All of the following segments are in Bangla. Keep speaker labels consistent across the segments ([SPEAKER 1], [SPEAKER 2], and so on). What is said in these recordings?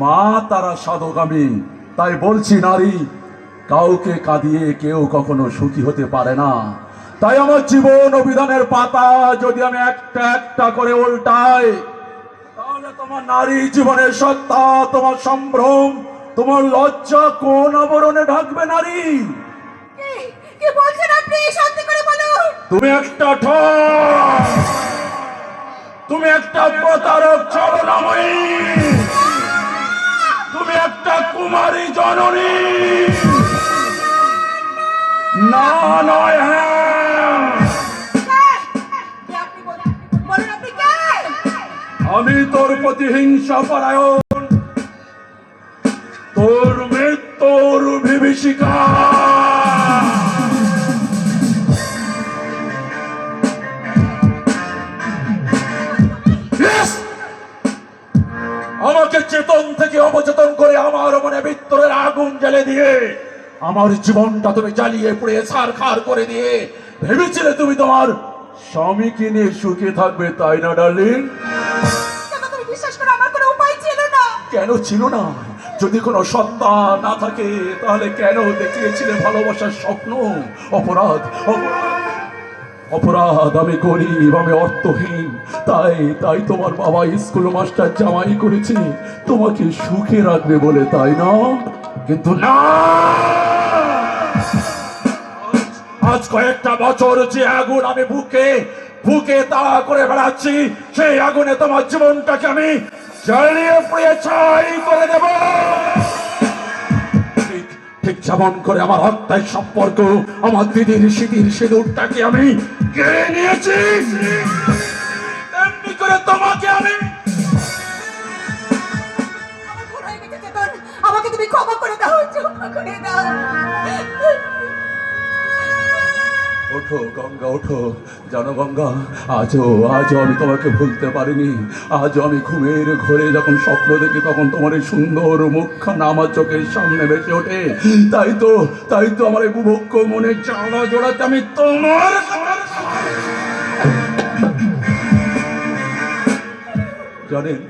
[SPEAKER 1] মা তারা সাধকামী তাই বলছি নারী কাউকে কাঁদিয়ে কেউ কখনো সুখী হতে পারে না। তাই আমার জীবন অভিধানের পাতা যদি আমি একটা একটা করে উল্টাই তাহলে তোমার নারী জীবনের সত্তা তোমার সম্ভ্রম তোমার লজ্জা কোন আবরণে ঢাকবে নারী? তুমি একটা ঠক তুমি একটা প্রতারক চলনাময়ী তুমি একটা কুমারী জননী। না, নয় হ্যাঁ। আমি তোর প্রতি হিংসা পরায়ণ। তোর মৃত্যুর বিভীষিকা। থেকে অবচেতন করে আমার মনে ভিতরের আগুন জ্বালে দিয়ে আমার জীবনটা তুমি জ্বালিয়ে পুড়ে সার খার করে দিয়ে ভেবেছিলে তুমি তোমার স্বামীকে নিয়ে সুখে থাকবে তাই না ডার্লিং?
[SPEAKER 2] কেন ছিল না?
[SPEAKER 1] যদি কোনো সত্তা না থাকে তাহলে কেন দেখিয়েছিলে ভালোবাসার স্বপ্ন? অপরাধ অপরাধ। অপরাধ আমি গরিব, আমি অর্থহীন। তাই তাই তোমার বাবা স্কুল মাস্টার জামাই করেছে। তোমাকে সুখে রাখবে বলে, তাই না? কিন্তু না! আজ কয়েকটা বছর যে আগুন আমি বুকে বুকে তাড়া করে বেড়াচ্ছি, সেই আগুনে তোমার জীবনটাকে আমি জ্বালিয়ে পুড়িয়ে ছাই করে দেব। ঠিক যেমন করে আমার হত্যায় সম্পর্ক, আমার দিদির সিদির সিঁদুরটাকে আমি কেড়ে নিয়েছি তেমনি করে তোমাকে আমি
[SPEAKER 2] আমাকে তুমি ক্ষমা করে দাও করে
[SPEAKER 1] ওঠো গঙ্গা, ওঠো, জানো আজও আজও আমি তোমাকে ভুলতে পারিনি। আজও আমি ঘুমের ঘরে যখন স্বপ্ন দেখি, তখন তোমার এই সুন্দর মুখখানা আমার চোখের সামনে ভেসে ওঠে। তাই তো তাই তো আমার এই বুভক্ষ মনে চালা জোড়াতে আমি তোমার জানেন,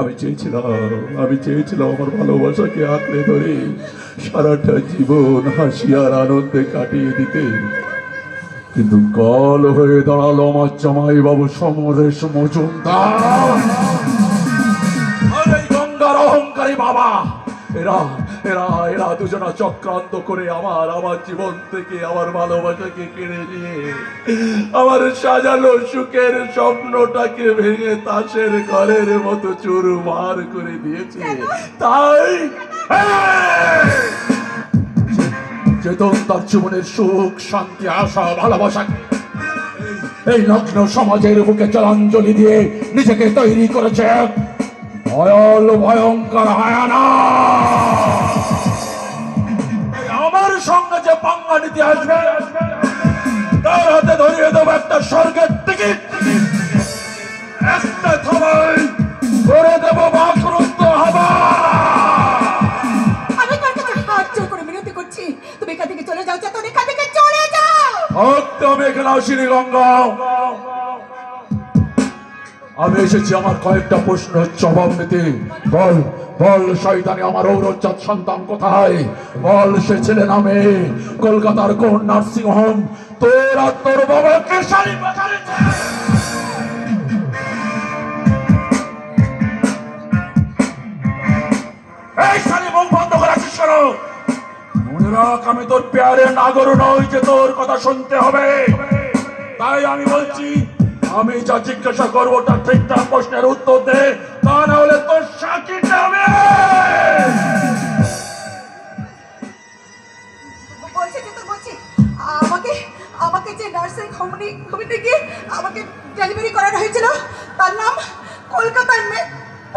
[SPEAKER 1] আমি চেয়েছিলাম আমি চেয়েছিলাম আমার ভালোবাসাকে আঁকড়ে ধরে সারাটা জীবন হাসি আর আনন্দে কাটিয়ে দিতে। কিন্তু কল হয়ে দাঁড়াল আমার জামাই বাবু সমরেশ মজুমদার। গঙ্গার অহংকারী বাবা, এরা এরা এরা দুজনা চক্রান্ত করে আমার আমার জীবন থেকে আমার ভালোবাসাকে কেড়ে নিয়ে আমার সাজানো সুখের স্বপ্নটাকে ভেঙে তাসের ঘরের মতো চুরমার করে দিয়েছে। তাই চেতন তার জীবনের সুখ শান্তি আশা ভালোবাসা এই নগ্ন সমাজের বুকে জলাঞ্জলি দিয়ে নিজেকে তৈরি করেছে। ভয়ল ভয়ঙ্কর হায়ানা! পাঙ্গা আসবে তার হাতে ধরিয়ে দেবো একটা স্বর্গের টিকিট। একটা থামাই করে দেবো বাকরুদ্ধ হবা
[SPEAKER 2] আমি তোর কাছে হাত জোর করে বিনতি করছি। তুমি এখান থেকে চলে যাও চেতন এখান থেকে চলে যাও।
[SPEAKER 1] আমি এখানে আসিনি গঙ্গা আমি এসেছি, আমার কয়েকটা প্রশ্নের জবাব নিতে। বল বল, শয়তানি, আমার ঔরজাত সন্তান কোথায়? বল, সে ছেলে নামে কলকাতার কোন নার্সিং হোম? তোর আর তোর বাবাকে শাড়ি এই আমি তোর পেয়ারে নাগর নই যে তোর কথা শুনতে হবে। তাই আমি বলছি আমি যা জিজ্ঞাসা করব তার ঠিকঠাক প্রশ্নের উত্তর দে। তা না হলে তোর
[SPEAKER 2] চেতন বলছি আমাকে আমাকে যে নার্সিং হোমে হোমিতে গিয়ে আমাকে ডেলিভারি করানো হয়েছিল তার নাম কলকাতার মে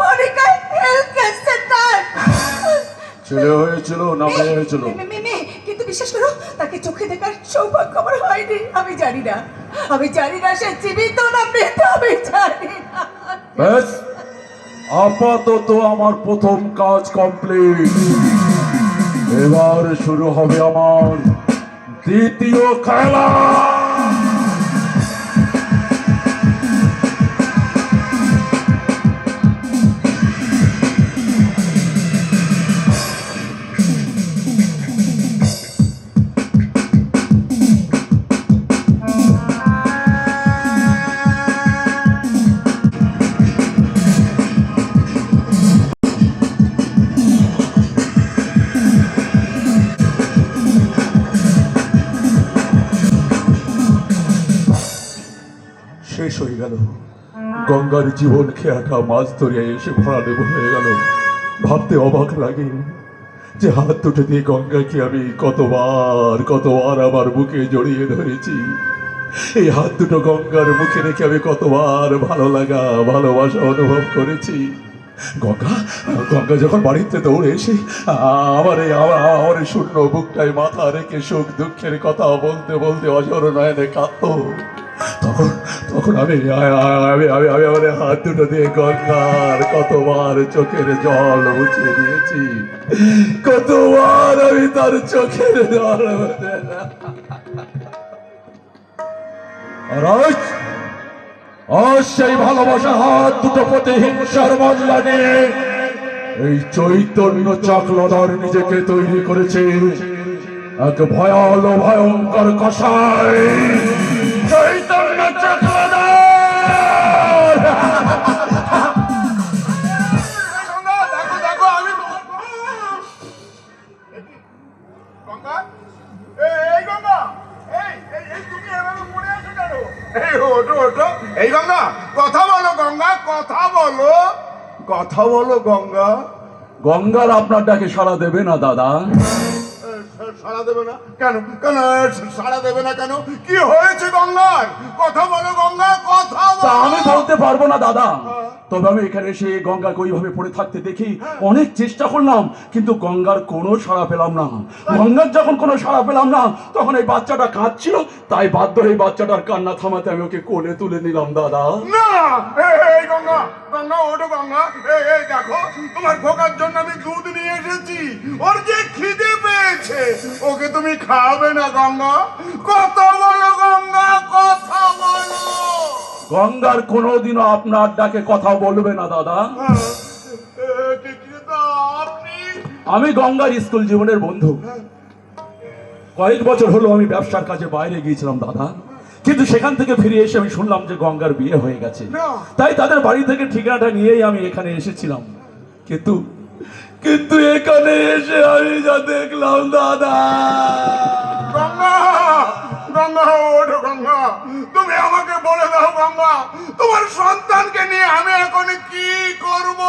[SPEAKER 2] পরিকা হেলথ কেয়ার সেন্টার।
[SPEAKER 1] ছেলে হয়েছিল না মেয়ে হয়েছিল?
[SPEAKER 2] কিন্তু বিশ্বাস করো তাকে চোখে দেখার সৌভাগ্য আমার হয়নি আমি জানি না। আমি জানি না সে জীবিত না মৃত, আমি জানি না।
[SPEAKER 1] ব্যাস, আপাতত আমার প্রথম কাজ কমপ্লিট। এবার শুরু হবে আমার দ্বিতীয় খেলা। শেষ হয়ে গেল। গঙ্গার জীবন খেয়াটা মাছ ধরিয়া এসে ভরাডুব হয়ে গেল। ভাবতে অবাক লাগে যে হাত দুটো দিয়ে গঙ্গাকে আমি কতবার কতবার আমার বুকে জড়িয়ে ধরেছি। এই হাত দুটো গঙ্গার মুখে রেখে আমি কতবার ভালো লাগা, ভালোবাসা অনুভব করেছি। গঙ্গা গঙ্গা যখন বাড়িতে দৌড়ে এসে আমার এই, আমার শূন্য বুকটায় মাথা রেখে সুখ দুঃখের কথা বলতে বলতে অজর নয়নে কাঁদতো। তখন তখন আমি আমি আমি আমি আমার হাত দুটো দিয়ে গঙ্গার কতবার চোখের জল মুছে দিয়েছি। কতবার আমি তার চোখের জল সেই ভালোবাসার হাত দুটো প্রতি হিংসার বদলা নিয়ে এই চৈতন্য চক্রধর নিজেকে তৈরি করেছে। এক ভয়াল, ভয়ঙ্কর কষায়
[SPEAKER 3] ওঠো ওঠো। এই গঙ্গা। কথা বলো গঙ্গা কথা বলো। কথা বলো গঙ্গা।
[SPEAKER 1] গঙ্গার আপনার ডাকে সাড়া দেবে না দাদা?
[SPEAKER 3] সাড়া দেবে না? কেন? কেন সাড়া দেবে না কেন? কি হয়েছে গঙ্গার কথা বলো গঙ্গা কথা
[SPEAKER 1] আমি বলতে পারব না দাদা। তবে আমি এখানে এসে গঙ্গাকে ওইভাবে পড়ে থাকতে দেখি অনেক চেষ্টা করলাম কিন্তু গঙ্গার কোনো সাড়া পেলাম না। গঙ্গার যখন কোনো সাড়া পেলাম না তখন এই বাচ্চাটা কাঁদছিল তাই বাধ্য হয়ে বাচ্চাটার কান্না থামাতে আমি ওকে কোলে তুলে নিলাম দাদা।
[SPEAKER 3] না! এই, এই গঙ্গা! গঙ্গা ওঠো গঙ্গা! এই এই দেখো তোমার খোকার জন্য আমি দুধ নিয়ে এসেছি। ওর যে খিদে পেয়েছে ওকে তুমি খাওয়াবে না গঙ্গা। কথা বলো গঙ্গা কথা বলো!
[SPEAKER 1] গঙ্গার কোনোদিনও আপনার ডাকে কথা বলবে না দাদা। আমি গঙ্গার স্কুল জীবনের বন্ধু। কয়েক বছর হলো আমি ব্যবসার কাজে বাইরে গিয়েছিলাম দাদা। কিন্তু সেখান থেকে ফিরে এসে আমি শুনলাম যে গঙ্গার বিয়ে হয়ে গেছে। তাই তাদের বাড়ি থেকে ঠিকানাটা নিয়েই আমি এখানে এসেছিলাম। কিন্তু কিন্তু এখানে এসে আমি যা দেখলাম দাদা।
[SPEAKER 3] গঙ্গা ওঠো গঙ্গা। তুমি আমাকে বলে দাও গঙ্গা তোমার সন্তানকে নিয়ে আমি এখন কি করব?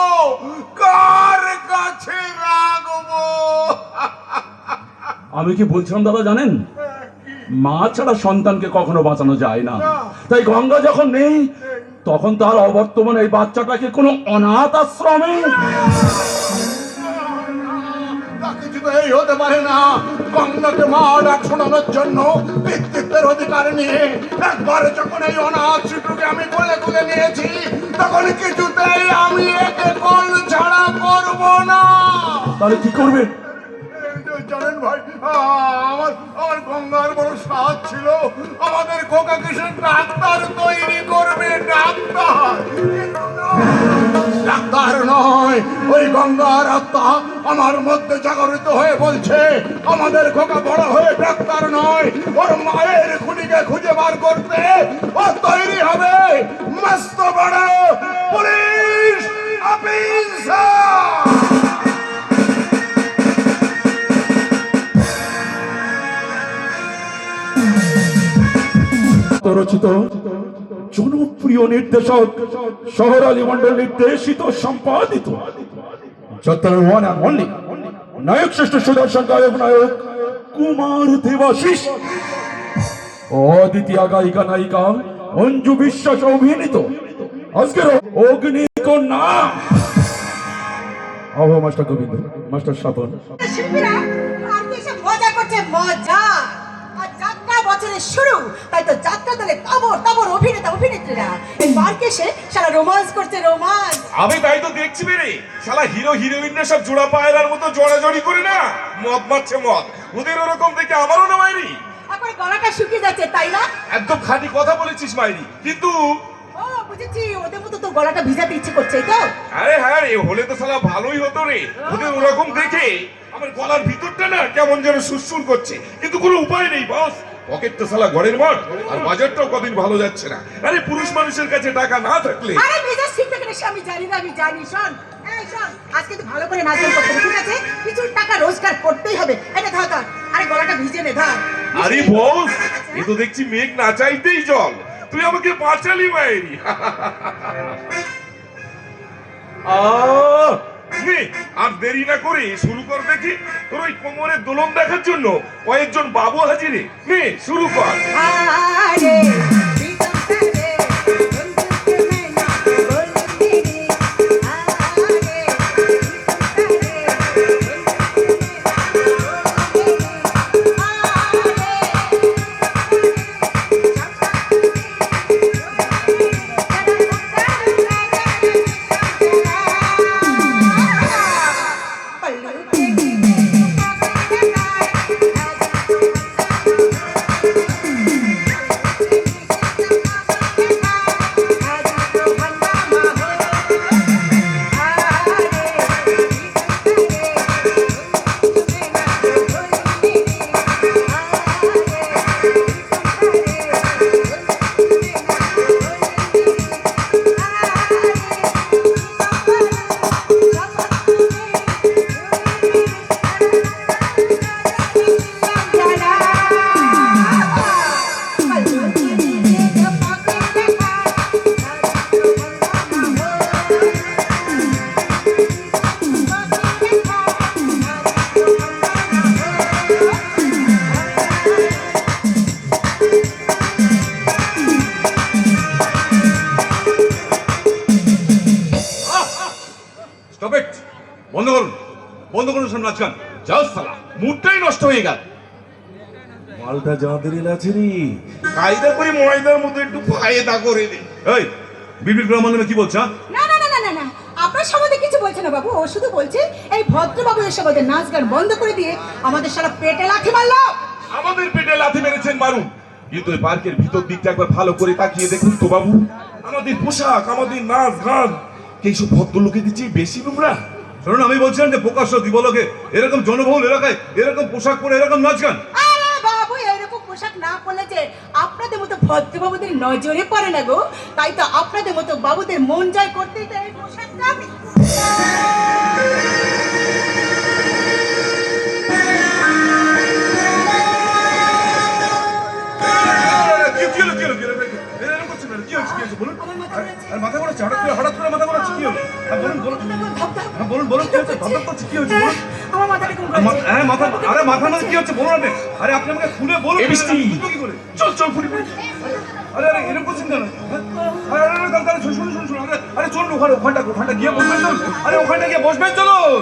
[SPEAKER 3] কার কাছে রাখব?
[SPEAKER 1] আমি কি বলছিলাম দাদা জানেন? মা ছাড়া সন্তানকে কখনো বাঁচানো যায় না। তাই গঙ্গা যখন নেই তখন তার অবর্তমানে এই বাচ্চাটাকে কোনো অনাথ আশ্রমে
[SPEAKER 3] তা এই হতে পারে না গঙ্গাকে মা ডাক শোনানোর জন্য পিতৃত্বের অধিকার নিয়ে একবার যখন এই অনাথ শিশুকে আমি কোলে তুলে নিয়েছি তখন কিছুতেই আমি একে কল ছাড়া করব না
[SPEAKER 1] তাহলে কি করবেন
[SPEAKER 3] জানেন ভাই আমার আমার গঙ্গার বড় সাথ ছিল আমাদের খোকা কিশোর ডাক্তার তৈরি করবে, ডাক্তার। নয় ওই গঙ্গার আত্মা আমার মধ্যে জাগরিত হয়ে বলছে, আমাদের খোকা বড় হয়ে ডাক্তার নয়, ওর মায়ের খুনিকে খুঁজে বার করতে ও তৈরি হবে। মস্ত বড় পুলিশ
[SPEAKER 1] রচিত জনপ্রিয় নির্দেশক শহর আলী মন্ডল নির্দেশিত, সম্পাদিত। নায়ক শ্রেষ্ঠ সুদর্শন গায়ক নায়ক কুমার দেবাশিস। অদ্বিতীয় গায়িকা নায়িকা অঞ্জু বিশ্বাস অভিনীত। আজকের অগ্নিকন্যা আবহ মাস্টার গোবিন্দ, মাস্টার স্বপন
[SPEAKER 2] মজা করছে? মজা। বছরের শুরু। তাই তো যাত্রা দলে তাবর তাবর অভিনেতা অভিনেত্রীরা। এই পার্কে এসে সারা রোমান্স করছে রোমান্স।
[SPEAKER 4] আমি তাই তো দেখছি বেরে শালা হিরো হিরোইনরা সব জোড়া পায়রার মতো জড়াজড়ি করে না? মদ মারছে মদ। ওদের ওরকম দেখে আমারও না মাইরি।
[SPEAKER 2] এখন গলাটা শুকিয়ে যাচ্ছে তাই না?
[SPEAKER 4] একদম খাঁটি কথা বলেছিস মাইরি। কিন্তু
[SPEAKER 2] ও বুঝেছি ওদের মতো তো গলাটা ভিজাতে ইচ্ছে করছে তো?
[SPEAKER 4] আরে হ্যাঁ রে হলে তো শালা ভালোই হতো রে। ওদের ওরকম দেখে আমার গলার ভিতরটা না কেমন যেন সুরসুর করছে। কিন্তু কোনো উপায় নেই বস। পকেট তো শালা ঘরের মঠ আর বাজারটাও কদিন ভালো যাচ্ছে না। আরে পুরুষ মানুষের কাছে টাকা না থাকলে
[SPEAKER 2] আরে মেজাজ ঠিক থাকে না আমি জানি না আমি জানি শোন। এই শোন আজকে তো ভালো করে নাচন করতে হবে ঠিক আছে? কিছু টাকা রোজগার করতেই হবে। এটা ধর ধর আরে গলাটা ভিজে নে ধর।
[SPEAKER 4] আরে বস এ তো দেখছি মেঘ না চাইতেই জল।
[SPEAKER 2] তুই আমাকে বাঁচালি মায়েরি আহ, নে, আর দেরি না করে শুরু কর দেখি। তোর ওই কোমরের দোলন দেখার জন্য কয়েকজন বাবু হাজিরে। নে শুরু কর। সালা মুডটাই নষ্ট হয়ে গেল।
[SPEAKER 4] মালটা যাদের আছে রে।
[SPEAKER 2] কায়দা করে ময়দার মধ্যে একটু ফায়দা করে দে।
[SPEAKER 4] এই বিবির গ্রাম মানে কি বলছ হ্যাঁ?
[SPEAKER 5] না না না না না না। আপনার সম্বন্ধে কিছু বলছে না বাবু ও শুধু বলছে এই ভদ্রবাবু এসে আমাদের নাচ গান বন্ধ করে দিয়ে আমাদের সারা পেটে লাথি মারলো।
[SPEAKER 2] আমাদের পেটে লাথি মেরেছেন মারুন। কিন্তু এই পার্কের ভিতর দিকটা একবার ভালো করে তাকিয়ে দেখুন তো বাবু। আমাদের পোশাক আমাদের নাচ গান। এইসব ভদ্রলোকে দিচ্ছি বেশি নোংরা?
[SPEAKER 4] শুনুন আমি বলছিলাম যে প্রকাশ্য দিবলকে এরকম জনবহুল এলাকায় এরকম পোশাক পরে এরকম নাচ গান।
[SPEAKER 5] পোশাক না পরলে যে আপনাদের মতো ভদ্রবাবুদের নজরে পড়ে না গো। তাই তো আপনাদের মতো বাবুদের মন জয় তো এই পোশাকটা মাথা ঘোরাচ্ছে
[SPEAKER 4] হঠাৎ করে হঠাৎ করে মাথা ঘোরাচ্ছে কি হলো? বলুন বলুন।
[SPEAKER 5] ধপ
[SPEAKER 4] হ্যাঁ বলুন বলুন কি হচ্ছে? ধপ করছে কি হচ্ছে
[SPEAKER 5] আমার মাথাটা
[SPEAKER 4] আর হ্যাঁ মাথা আরে মাথার মধ্যে কি হচ্ছে বলুন আপনি। আরে আপনি আমাকে খুলে বলুন
[SPEAKER 2] বৃষ্টি।
[SPEAKER 4] করে
[SPEAKER 2] চল চল ফুরি
[SPEAKER 4] আরে আরে এরকম করছেন কেন? হ্যাঁ? আরে আরে আরে শুনুন। আরে আরে চলুন ওখানে ওখানটা ওখানটা গিয়ে বসবেন চলুন। আরে ওখানটা গিয়ে বসবেন চলুন।